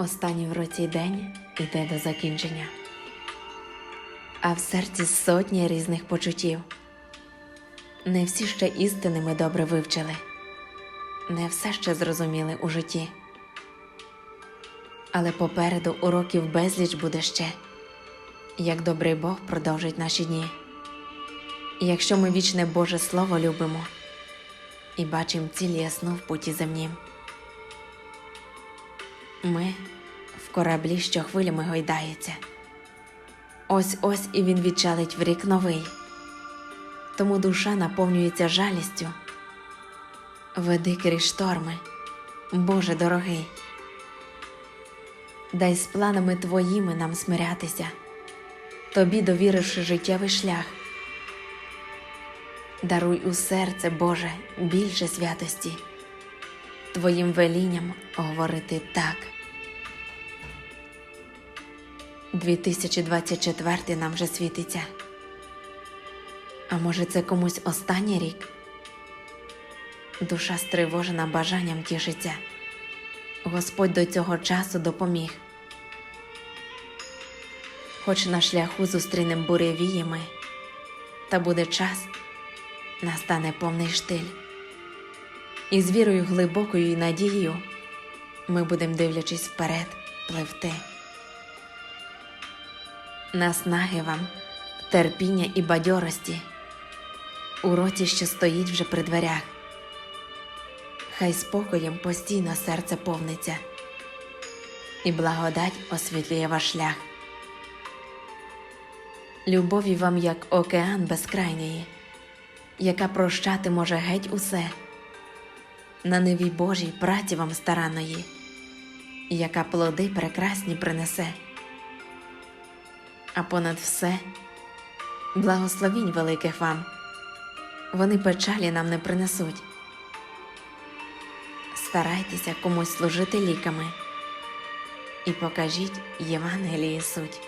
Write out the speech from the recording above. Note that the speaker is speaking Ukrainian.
Останній в році день іде до закінчення, а в серці сотні різних почуттів. Не всі ще істини ми добре вивчили, не все ще зрозуміли у житті. Але попереду уроків безліч буде ще, як добрий Бог продовжить наші дні. Якщо ми вічне Боже Слово любимо і бачимо ціль ясну в путі земнім. Ми в кораблі, що хвилями гойдається. Ось ось і він відчалить в рік новий. Тому душа наповнюється жалістю. Веди крізь шторми, Боже дорогий. Дай з планами твоїми нам смирятися, тобі довіривши життєвий шлях. Даруй у серце, Боже, більше святості, Твоїм велінням говорити так. 2024 нам вже світиться. А може, це комусь останній рік? Душа стривожена бажанням тішиться. Господь до цього часу допоміг. Хоч на шляху зустрінем буревіями, та буде час, настане повний штиль. І з вірою глибокою і надією ми будем, дивлячись вперед, пливти. Наснаги вам, терпіння і бадьорості, у році, що стоїть вже при дверях. Хай спокоєм постійно серце повниться, і благодать освітлює ваш шлях. Любові вам, як океан безкрайньої, яка прощати може геть усе, на неві Божій праці вам старанної, яка плоди прекрасні принесе а понад все благословінь великих вам, вони печалі нам не принесуть. Старайтеся комусь служити ліками і покажіть Євангелії суть.